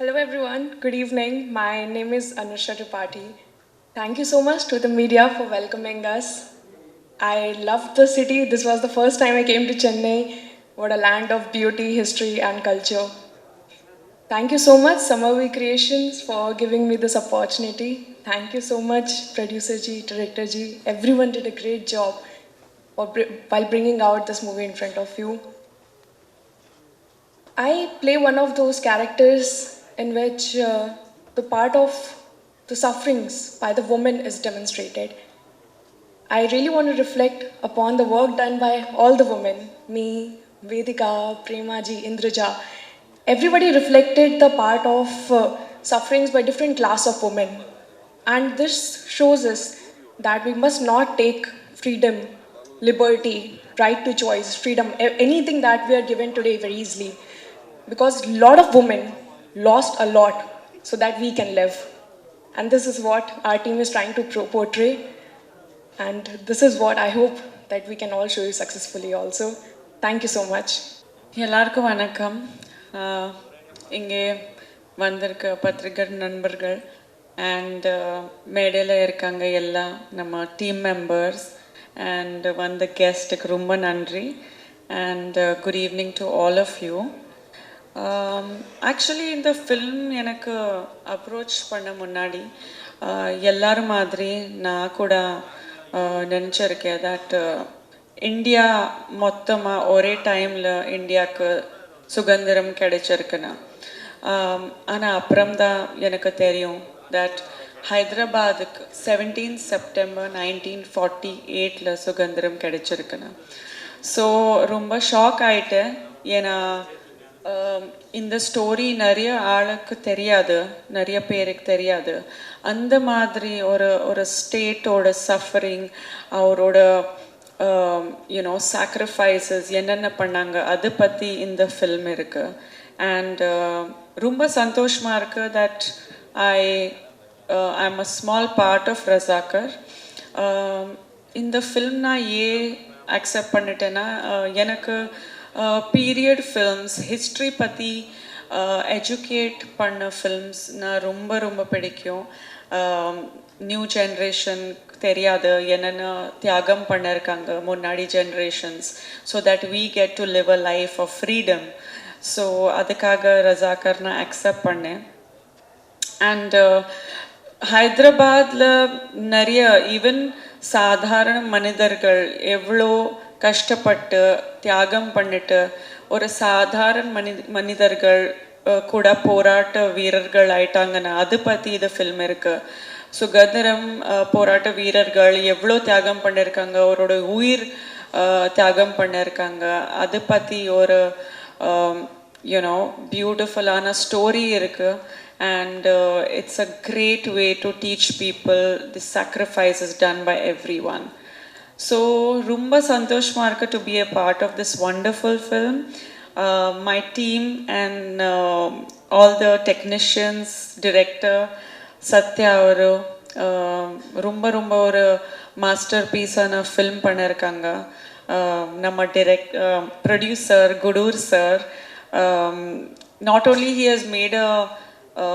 Hello everyone, good evening. My name is Anusha Tripathi. Thank you so much to the media for welcoming us. I loved the city. This was the first time I came to Chennai. What a land of beauty, history, and culture. Thank you so much, Samavi Creations, for giving me this opportunity. Thank you so much, producer Ji, director Ji. Everyone did a great job while bringing out this movie in front of you. I play one of those characters in which uh, the part of the sufferings by the woman is demonstrated. I really want to reflect upon the work done by all the women me, Vedika, Premaji, Indraja. Everybody reflected the part of uh, sufferings by different class of women. And this shows us that we must not take freedom, liberty, right to choice, freedom, anything that we are given today very easily. Because a lot of women lost a lot so that we can live. And this is what our team is trying to pro- portray. And this is what I hope that we can all show you successfully also. Thank you so much. எல்லாருக்கும் வணக்கம் ஆஹ் இங்கே வந்திருக்க பத்திரிகர் நண்பர்கள் and மேடையில் இருக்காங்க எல்லாம் நம்ம team members and வந்த கெஸ்ட்டுக்கு ரொம்ப நன்றி and good evening to all of you actually இந்த ஃபில்ம் எனக்கு அப்ரோச் பண்ண முன்னாடி uh, எல்லாரும் மாதிரி நான் கூட uh, நினச்சிருக்கேன் தட் uh, இந்தியா மொத்தமாக ஒரே டைமில் இந்தியாவுக்கு சுதந்திரம் கிடைச்சிருக்குன்னா. Um, ஆனால் அப்புறம் தான் எனக்கு தெரியும் தட் ஹைதராபாத்துக்கு செவன்டீன் செப்டம்பர் நைன்டீன் ஃபார்ட்டி எயிட்டில் சுதந்திரம் கிடைச்சிருக்குன்னு. ஸோ ரொம்ப ஷாக் ஆயிட்டேன். ஏன்னா Um, இந்த ஸ்டோரி நிறைய ஆளுக்கு தெரியாது நிறைய பேருக்கு தெரியாது. அந்த மாதிரி ஒரு ஒரு ஸ்டேட்டோட சஃபரிங் அவரோட um, யூனோ சாக்ரிஃபைசஸ் என்னென்ன பண்ணாங்க அதை பற்றி இந்த ஃபில்ம் இருக்கு. அண்ட் uh, ரொம்ப சந்தோஷமாக இருக்கு that I I'm a small part of Razakar இந்த ஃபில்ம் நான் ஏன் அக்செப்ட் பண்ணிட்டேன்னா uh, எனக்கு பீரியட் ஃபில்ம்ஸ் ஹிஸ்ட்ரி பற்றி எஜுகேட் பண்ண ஃபில்ம்ஸ் நான் ரொம்ப ரொம்ப பிடிக்கும். Um, நியூ ஜென்ரேஷன் தெரியாது என்னென்ன தியாகம் பண்ணிருக்காங்க முன்னாடி generations so that we get to live a life of freedom so அதுக்காக ரஜாக்கர் நான் அக்செப்ட் பண்ணேன். அண்ட் uh, ஹைதராபாத்தில் நிறைய ஈவன் சாதாரண மனிதர்கள் எவ்வளோ கஷ்டப்பட்டு தியாகம் பண்ணிட்டு ஒரு சாதாரண மனி மனிதர்கள் கூட போராட்ட வீரர்கள் ஆயிட்டாங்கன்னா அது பற்றி இது ஃபில்ம் இருக்கு. சுதந்திரம் போராட்ட வீரர்கள் எவ்வளோ தியாகம் பண்ணியிருக்காங்க அவரோட உயிர் தியாகம் பண்ணியிருக்காங்க அது பற்றி ஒரு யூனோ பியூட்டிஃபுல்லான ஸ்டோரி இருக்கு. It's a great way to teach people the sacrifice is done by everyone So, Rumba Santosh Marka to be a part of this wonderful film. Uh, my team and uh, all the technicians, director, Satya ಅವರು ரொம்ப ரொம்ப ஒரு master பீஸான film பண்ணியிருக்காங்க Uh, நம்ம direct uh, producer Gudur sir not only he has made a, a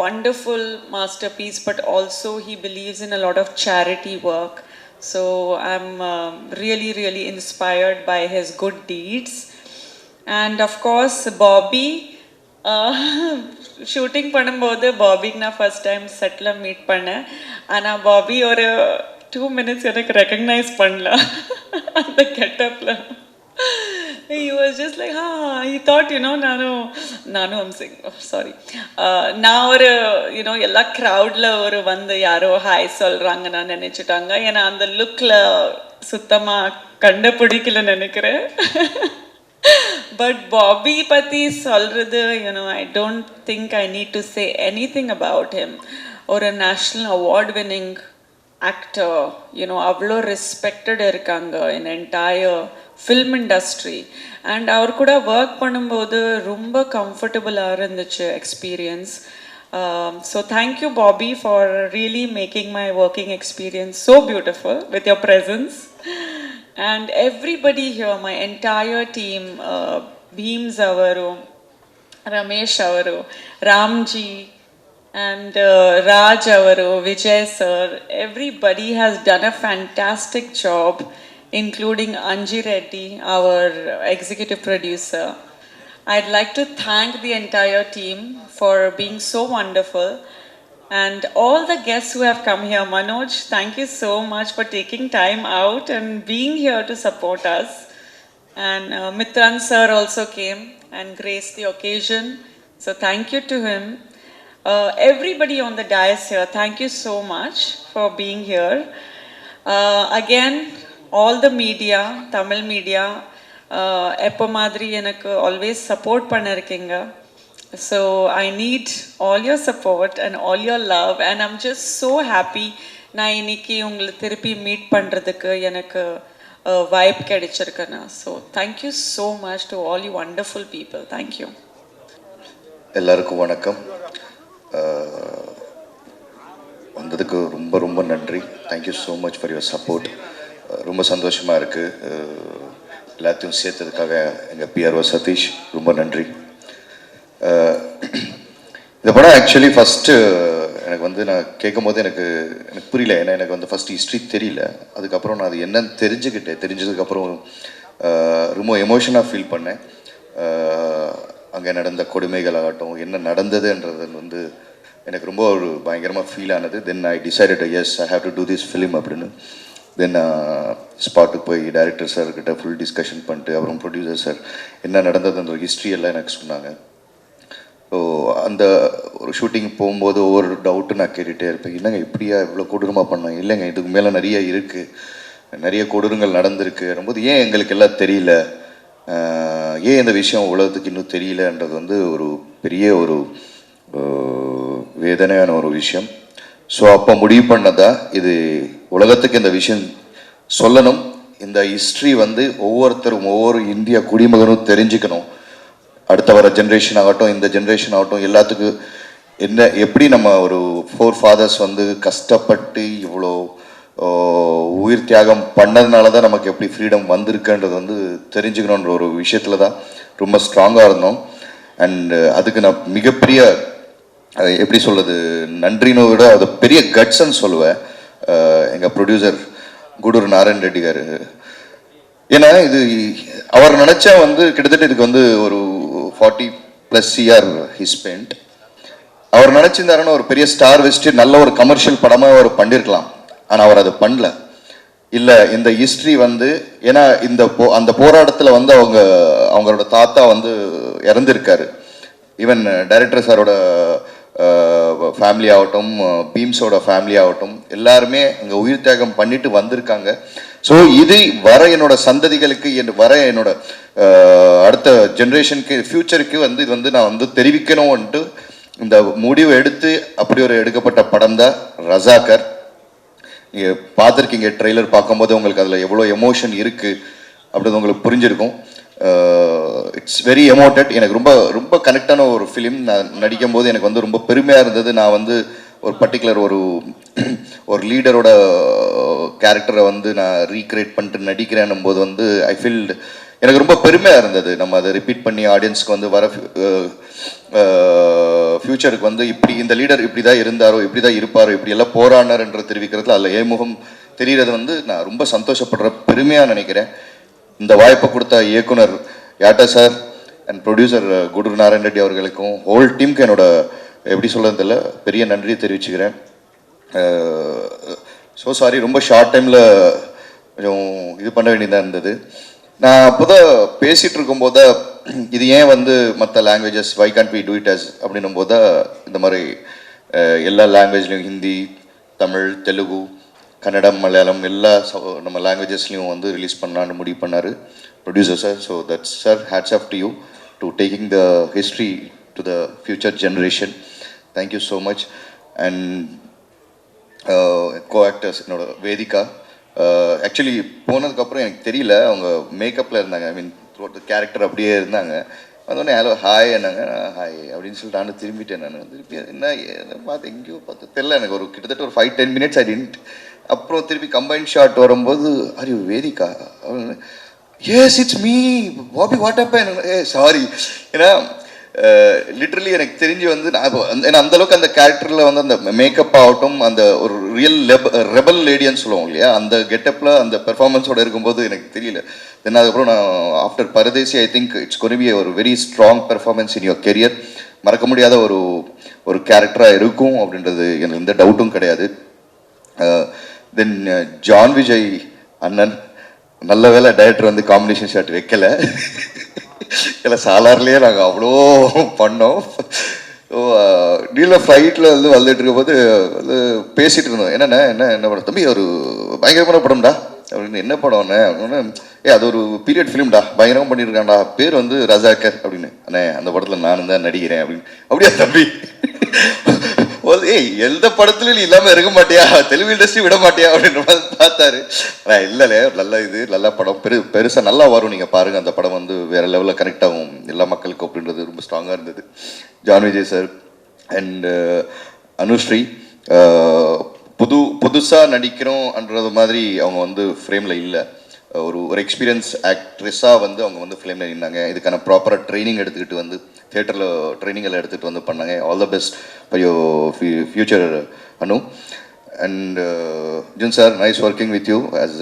wonderful masterpiece but also he believes in a lot of charity work So i'm um really really inspired by his good deeds. And of course bobby shooting பண்ணும்போது பாபிக்கு நான் first time settle meet பண்ணேன். ஆனால் Bobby ஒரு two minutes எனக்கு recognise பண்ணல. அந்த கெட்டப்பில் he was just like ha he thought you know நானும் நானும் I'm saying oh, uh, நான் ஒரு யூனோ எல்லா க்ரௌடில் ஒரு வந்து யாரோ ஹாய் சொல்கிறாங்க நான் நினைச்சிட்டாங்க. ஏன்னா அந்த லுக்கில் சுத்தமாக கண்டுபிடிக்கல நினைக்கிறேன். பட் பாபி பத்தி சொல்கிறது you know I don't think I need to say anything about him ஒரு national award winning actor you know அவ்வளோ ரெஸ்பெக்டட் இருக்காங்க in entire film industry and அவர் கூட ஒர்க் பண்ணும்போது ரொம்ப கம்ஃபர்டபுளாக இருந்துச்சு experience so thank you Bobby for really making my working experience so beautiful with your presence and everybody here, my entire team, uh, Beams Avaru, Ramesh ಅವರು Ramji and uh, Raj Avaru, Vijay sir, everybody has done a fantastic job, including Anji Reddy, our executive producer. I'd like to thank the entire team for being so wonderful. And all the guests who have come here, Manoj, thank you so much for taking time out and being here to support us. And uh, Mitran sir also came and graced the occasion. So thank you to him. Uh, everybody on the dais here, thank you so much for being here. Uh, again, all the media, Tamil media, uh, எப்போ மாதிரி எனக்கு always support பண்ணிருக்கீங்க. So I need all your support and all your love and I'm just so happy நான் இன்னைக்கு உங்களை திருப்பி meet பண்ணுறதுக்கு எனக்கு வாய்ப்பு கிடைச்சிருக்கேண்ணா so thank you so much to all you wonderful people thank you எல்லாருக்கும் வணக்கம். வந்ததுக்கு ரொம்ப ரொம்ப நன்றி. Thank you so much for your support ரொம்ப சந்தோஷமாக இருக்குது எல்லாத்தையும் சேர்த்ததுக்காக எங்கள் பிஆர்ஓ சதீஷ் ரொம்ப நன்றி. இந்த படம் ஆக்சுவலி ஃபஸ்ட்டு எனக்கு வந்து நான் கேட்கும் போது எனக்கு எனக்கு புரியல. ஏன்னா எனக்கு வந்து ஃபஸ்ட் ஹிஸ்ட்ரி தெரியல. அதுக்கப்புறம் நான் அது என்னன்னு தெரிஞ்சுக்கிட்டேன். தெரிஞ்சதுக்கப்புறம் ரொம்ப எமோஷனாக ஃபீல் பண்ணேன். அங்கே நடந்த கொடுமைகள் ஆகட்டும் என்ன நடந்ததுன்றது வந்து எனக்கு ரொம்ப ஒரு பயங்கரமாக ஃபீல் ஆனது. Then I decided yes I have to do this film அப்படின்னு. தென் ஸ்பாட்டுக்கு போய் டைரக்டர் சார் கிட்ட ஃபுல் டிஸ்கஷன் பண்ணிட்டு அப்புறம் ப்ரொடியூசர் சார் என்ன நடந்ததுன்ற ஹிஸ்ட்ரி எல்லாம் எனக்கு சொன்னாங்க. ஸோ அந்த ஒரு ஷூட்டிங் போகும்போது ஒவ்வொரு டவுட்டு நான் கேட்டுகிட்டே இருப்பேன். இல்லைங்க இப்படியா? இவ்வளோ கொடூரமாக பண்ணோம்? இல்லைங்க இதுக்கு மேலே நிறைய இருக்குது நிறைய கொடூரங்கள் நடந்திருக்கு. போது ஏன் எங்களுக்கு எல்லாம் தெரியல? ஏன் இந்த விஷயம் உலகத்துக்கு இன்னும் தெரியலன்றது வந்து ஒரு பெரிய ஒரு வேதனையான ஒரு விஷயம். ஸோ அப்போ முடிவு பண்ணதா? இது உலகத்துக்கு இந்த விஷயம் சொல்லணும். இந்த ஹிஸ்ட்ரி வந்து ஒவ்வொருத்தரும் ஒவ்வொரு இந்திய குடிமகனும் தெரிஞ்சுக்கணும். அடுத்த வர ஜென்ரேஷன் ஆகட்டும் இந்த ஜென்ரேஷன் ஆகட்டும் எல்லாத்துக்கும் என்ன எப்படி நம்ம ஒரு ஃபோர் ஃபாதர்ஸ் வந்து கஷ்டப்பட்டு இவ்வளோ உயிர் தியாகம் பண்ணதுனால தான் நமக்கு எப்படி ஃப்ரீடம் வந்திருக்குன்றது வந்து தெரிஞ்சுக்கணுன்ற ஒரு விஷயத்தில் தான் ரொம்ப ஸ்ட்ராங்காக இருந்தோம். அண்ட் அதுக்கு நான் மிகப்பெரிய அது எப்படி சொல்கிறது நன்றின்னு விட அது பெரிய கட்ஸ்ன்னு சொல்லுவேன். எங்கள் ப்ரொடியூசர் குடூர் நாராயண் ரெட்டி கார். ஏன்னா இது அவர் நினச்சா வந்து கிட்டத்தட்ட இதுக்கு வந்து ஒரு ஃபார்ட்டி ப்ளஸ் இயர் ஹிஸ்பெண்ட் அவர் நினச்சிருந்தாருன்னா ஒரு பெரிய ஸ்டார் வச்சுட்டு நல்ல ஒரு கமர்ஷியல் படமாக அவர் பண்ணியிருக்கலாம் ஆனால் அவர் அதை பண்ணல. இல்லை இந்த ஹிஸ்ட்ரி வந்து ஏன்னா இந்த போ அந்த போராட்டத்தில் வந்து அவங்க அவங்களோட தாத்தா வந்து இறந்துருக்காரு. ஈவன் டைரக்டர் சாரோட ஃபேமிலி ஆகட்டும் பீம்ஸோட ஃபேமிலி ஆகட்டும் எல்லாருமே அங்கே உயிர் தியாகம் பண்ணிட்டு வந்திருக்காங்க. ஸோ இது வர என்னோட சந்ததிகளுக்கு என் வர என்னோட அடுத்த ஜென்ரேஷனுக்கு ஃப்யூச்சருக்கு வந்து இது வந்து நான் வந்து தெரிவிக்கணும்ன்ட்டு இந்த முடிவு எடுத்து அப்படி ஒரு எடுக்கப்பட்ட படம் தான் ரசாகர். நீங்கள் பார்த்துருக்கீங்க ட்ரெய்லர் பார்க்கும்போது உங்களுக்கு அதில் எவ்வளோ எமோஷன் இருக்குது அப்படின்றது உங்களுக்கு புரிஞ்சிருக்கும். இட்ஸ் வெரி எமோட்டட் எனக்கு ரொம்ப ரொம்ப கனெக்டான ஒரு ஃபிலிம் நான் நடிக்கும் போது எனக்கு வந்து ரொம்ப பெருமையாக இருந்தது. நான் வந்து ஒரு பர்டிகுலர் ஒரு ஒரு லீடரோட கேரக்டரை வந்து நான் ரீக்ரியேட் பண்ணிட்டு நடிக்கிறேன்னும் போது வந்து ஐ ஃபீல் எனக்கு ரொம்ப பெருமையாக இருந்தது. நம்ம அதை ரிப்பீட் பண்ணி ஆடியன்ஸ்க்கு வந்து வர ஃப்யூச்சருக்கு வந்து இப்படி இந்த லீடர் இப்படி தான் இருந்தாரோ இப்படி தான் இருப்பாரோ இப்படி எல்லாம் போராடினார்ன்ற தெரிவிக்கிறதுல அதில் ஏமுகம் தெரிகிறது வந்து நான் ரொம்ப சந்தோஷப்படுற பெருமையாக நினைக்கிறேன். இந்த வாய்ப்பை கொடுத்த இயக்குனர் Yata sir? And producer Guru Narayan Reddy அவர்களுக்கும் ஹோல் டீமுக்கு என்னோட எப்படி சொல்கிறதில்ல பெரிய நன்றியை தெரிவிச்சுக்கிறேன். ஸோ சாரி ரொம்ப ஷார்ட் டைமில் கொஞ்சம் இது பண்ண வேண்டியதாக இருந்தது. நான் அப்போதான் பேசிகிட்டு இருக்கும்போது இது ஏன் வந்து மற்ற languages why can't we do it as அப்படின்னும் போது இந்த மாதிரி எல்லா லாங்குவேஜ்லேயும் ஹிந்தி தமிழ் தெலுங்கு கன்னடம் மலையாளம் எல்லா நம்ம லாங்குவேஜஸ்லையும் வந்து ரிலீஸ் பண்ணலான்னு முடிவு பண்ணார் producer sir. So that's sir hats off to you to taking the history to the future generation thank you so much and co actors என்னோட வேதிகா Uh, ஆக்சுவலி போனதுக்கப்புறம் எனக்கு தெரியல. அவங்க மேக்கப்பில் இருந்தாங்க. ஐ மீன் கேரக்டர் அப்படியே இருந்தாங்க. வந்தோடனே ஹலோ ஹாய் என்னங்க. ஹாய் அப்படின்னு சொல்லிட்டு நானும் திரும்பிட்டேன் நான். திருப்பி என்ன பார்த்து எங்கேயோ பார்த்து. தெரில எனக்கு ஒரு கிட்டத்தட்ட ஒரு five ten minutes I tent அப்புறம் திருப்பி கம்பைன் ஷாட் வரும்போது அரி Vedhika yes it's me Bobby what அப்ப ஏ சாரி ஏன்னா லிட்ரலி எனக்கு தெரிஞ்சு வந்து நான் அந்த- ஏன்னா அந்த அளவுக்கு அந்த கேரக்டரில் வந்து அந்த மேக்கப் ஆகட்டும் அந்த ஒரு ரியல் ரெபல் லேடின்னு சொல்லுவோம் இல்லையா? அந்த கெட்டப்பில் அந்த பெர்ஃபார்மன்ஸோட இருக்கும்போது எனக்கு தெரியல. தென் அதுக்கப்புறம் நான் after Paradesi I think it's கொனிபி ஒரு very strong performance in your career மறக்க முடியாத ஒரு ஒரு கேரக்டராக இருக்கும் அப்படின்றது எனக்கு எந்த டவுட்டும் கிடையாது. தென் ஜான் விஜய் அண்ணன். நல்ல வேலை டைரக்டர் வந்து காம்பினேஷன் ஷர்ட் வைக்கல. இல்லை சாலார்லேயே நாங்கள் அவ்வளோ பண்ணோம். ஸோ நீல ஃப்ளைட்டில் வந்து வந்துட்டு இருக்கும்போது வந்து பேசிகிட்டு இருந்தோம். என்னண்ணே என்ன என்ன படம்? தம்பி ஒரு பயங்கரமான படம்டா. அப்படின்னு என்ன படம்ண்ணே அப்படின்னு ஏ அது ஒரு பீரியட் ஃபிலிம்டா பயங்கரமாக பண்ணியிருக்கான்டா பேர் வந்து ரஜாக்கர் அப்படின்னு. அண்ணே அந்த படத்தில் நானும் தான் நடிக்கிறேன் அப்படின்னு. அப்படியா தம்பி? போது ஏய் எந்த படத்துலயும் நீ இல்லாம இருக்க மாட்டியா? தெலுங்கு இண்டஸ்ட்ரி விட மாட்டியா? அப்படின்ற மாதிரி பார்த்தாரு. நான் இல்லைல்ல நல்ல இது நல்ல படம். பெரு பெருசா நல்லா வரும். நீங்க பாருங்க அந்த படம் வந்து வேற லெவல்ல கனெக்ட் ஆகும். எல்லா மக்களுக்கும் அப்படின்றது ரொம்ப ஸ்ட்ராங்கா இருந்தது. John Vijay sir and Anusree புது புதுசா நடிக்கிறோம்ன்றது மாதிரி அவங்க வந்து ஃப்ரேம்ல இல்லை. ஒரு ஒரு எக்ஸ்பீரியன்ஸ் ஆக்ட்ரஸாக வந்து அவங்க வந்து ஃபிலிமில் நின்னாங்க இதுக்கான ப்ராப்பராக ட்ரைனிங் எடுத்துக்கிட்டு வந்து தேட்டரில் ட்ரைனிங் எல்லாம் எடுத்துகிட்டு வந்து பண்ணாங்க. All the best for your future Anu. And John sir nice working with you as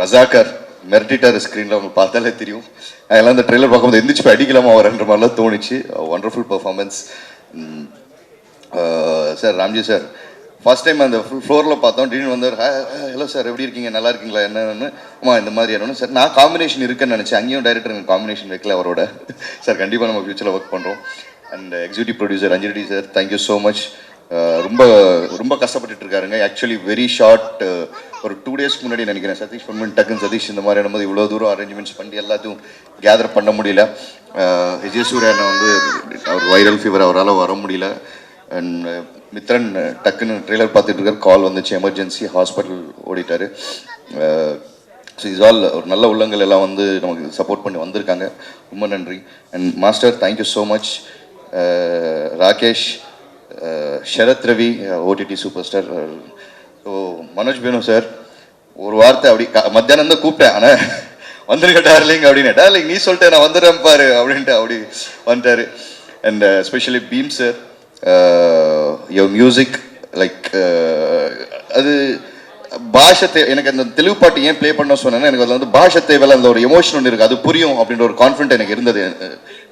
Razakar மெர்டிட்டர் ஸ்க்ரீனில் அவங்க பார்த்தாலே தெரியும். அதெல்லாம் அந்த ட்ரெய்லர் பார்க்கும்போது எந்திரிச்சு போய் அடிக்கலாமா வரன்ற மாதிரிலாம் தோணுச்சு. Wonderful performance sir Ramji sir first time அந்த ஃபுல் ஃப்ளோரில் பார்த்தோம். திடீர்னு வந்து ஹலோ சார் எப்படி இருக்கீங்க? நல்லா இருக்கீங்களா? என்னன்னு? அம்மா இந்த மாதிரி என்னன்னு சார் நான் காம்பினேஷன் இருக்குன்னு நினச்சேன். அங்கேயும் டைரக்டர் எனக்கு காம்பினேஷன் வைக்கல அவரோட. சார் கண்டிப்பாக நம்ம ஃபியூச்சரில் ஒர்க் பண்ணுறோம் and executive producer Anjali sir thank you so much ரொம்ப ரொம்ப கஷ்டப்பட்டுட்டு இருக்காருங்க. ஆக்சுவலி வெரி ஷார்ட் ஒரு டூ டேஸ்க்கு முன்னாடி நினைக்கிறேன். சதீஷ் பொன்மன் டக்குன்னு சதீஷ் இந்த மாதிரி போது இவ்வளோ தூரம் அரேஞ்ச்மெண்ட்ஸ் பண்ணி எல்லாத்தையும் கேதர் பண்ண முடியல. அஹ் விஜய் வந்து அவர் வைரல் ஃபீவர் அவரால் வர முடியல. அண்ட் மித்ரன் டக்குன்னு ட்ரெய்லர் பார்த்துட்டு இருக்கார் கால் வந்துச்சு. எமர்ஜென்சி ஹாஸ்பிட்டல் ஓடிட்டாரு. ஸோ இஸ் ஆல் ஒரு நல்ல உள்ளங்கள் எல்லாம் வந்து நமக்கு சப்போர்ட் பண்ணி வந்திருக்காங்க. ரொம்ப நன்றி. And master thank you so much Rakesh Sharath Ravi OTT super star so Manoj Bhanu sir ஒரு வார்த்தை அப்படி மத்தியானம் தான் கூப்பிட்டேன். ஆனால் வந்துருங்க டார்லிங் அப்படின்னு டார்லிங் நீ சொல்லிட்டு நான் வந்துடுறேன் பாரு அப்படின்ட்டு அப்படி வந்துட்டாரு. And specially Bheem sir your music like அது பாஷை தே எனக்கு அந்த தெலுங்கு பாட்டு ஏன் ப்ளே பண்ண சொன்னேன்னா எனக்கு அதில் வந்து பாஷை தேவையில்ல அந்த ஒரு எமோஷன் ஒன்று இருக்குது அது புரியும் அப்படின்ற ஒரு கான்ஃபிடென்ட் எனக்கு இருந்தது.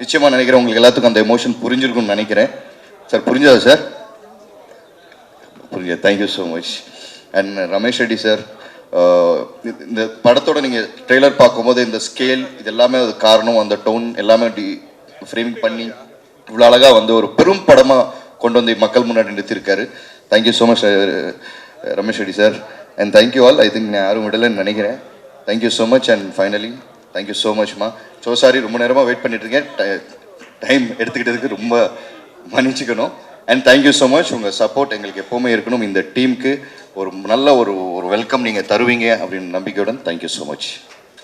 நிச்சயமாக நினைக்கிறேன் உங்களுக்கு எல்லாத்துக்கும் அந்த எமோஷன் புரிஞ்சிருக்கும்னு நினைக்கிறேன். சார் புரிஞ்சதா சார்? புரிஞ்சது. Thank you so much and Ramesh Reddy sir இந்த படத்தோட நீங்கள் ட்ரெய்லர் பார்க்கும்போது இந்த ஸ்கேல் இது எல்லாமே அது காரணம் அந்த டோன் எல்லாமே டி ஃப்ரேமிங் பண்ணி இவ்வளோ அழகாக வந்து ஒரு பெரும் படமாக கொண்டு வந்து மக்கள் முன்னாடி நிறுத்திருக்காரு thank you so much Ramesh Reddy sir and thank you all I think நான் யாரும் விடலைன்னு நினைக்கிறேன். Thank you so much and finally thank you so மச்மா so sorry ரொம்ப நேரமாக வெயிட் பண்ணிட்டுருக்கேன் டைம் எடுத்துக்கிட்டதுக்கு ரொம்ப மன்னிச்சுக்கணும். And thank you so much உங்கள் சப்போர்ட் எங்களுக்கு எப்போவுமே இருக்கணும். இந்த டீமுக்கு ஒரு நல்ல ஒரு ஒரு வெல்கம் நீங்கள் தருவீங்க அப்படின்னு நம்பிக்கையுடன் தேங்க்யூ ஸோ மச்